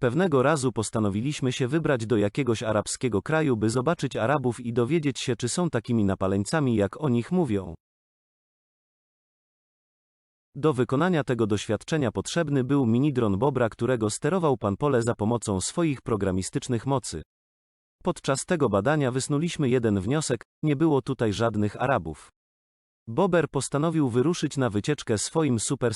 Pewnego razu postanowiliśmy się wybrać do jakiegoś arabskiego kraju, by zobaczyć Arabów i dowiedzieć się, czy są takimi napaleńcami, jak o nich mówią. Do wykonania tego doświadczenia potrzebny był minidron Bobra, którego sterował pan Pole za pomocą swoich programistycznych mocy. Podczas tego badania wysnuliśmy jeden wniosek: nie było tutaj żadnych Arabów. Bober postanowił wyruszyć na wycieczkę swoim super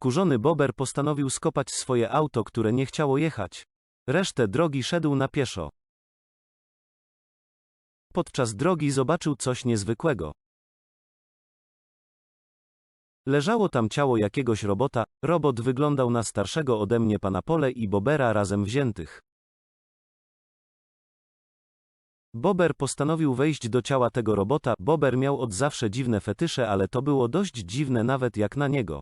Wkurzony Bober postanowił skopać swoje auto, które nie chciało jechać. Resztę drogi szedł na pieszo. Podczas drogi zobaczył coś niezwykłego. Leżało tam ciało jakiegoś robota, robot wyglądał na starszego ode mnie pana Pole i Bobera razem wziętych. Bober postanowił wejść do ciała tego robota. Bober miał od zawsze dziwne fetysze, ale to było dość dziwne nawet jak na niego.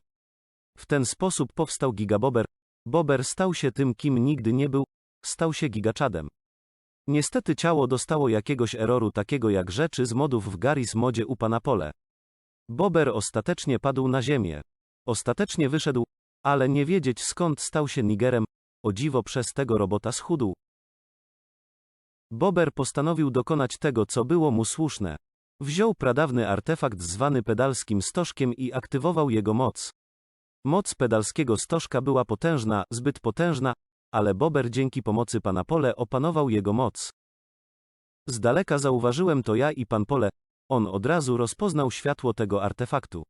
W ten sposób powstał Gigabober. Bober stał się tym, kim nigdy nie był, stał się gigaczadem. Niestety ciało dostało jakiegoś eroru takiego jak rzeczy z modów w Garys modzie u pana Pole. Bober ostatecznie padł na ziemię. Ostatecznie wyszedł, ale nie wiedzieć skąd stał się Nigerem, o dziwo przez tego robota schudł. Bober postanowił dokonać tego, co było mu słuszne. Wziął pradawny artefakt zwany pedalskim stożkiem i aktywował jego moc. Moc pedalskiego stożka była potężna, zbyt potężna, ale Bober dzięki pomocy pana Pole opanował jego moc. Z daleka zauważyłem to ja i pan Pole, on od razu rozpoznał światło tego artefaktu.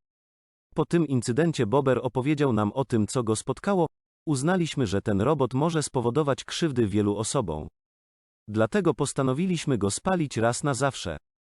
Po tym incydencie Bober opowiedział nam o tym, co go spotkało, uznaliśmy, że ten robot może spowodować krzywdy wielu osobom. Dlatego postanowiliśmy go spalić raz na zawsze.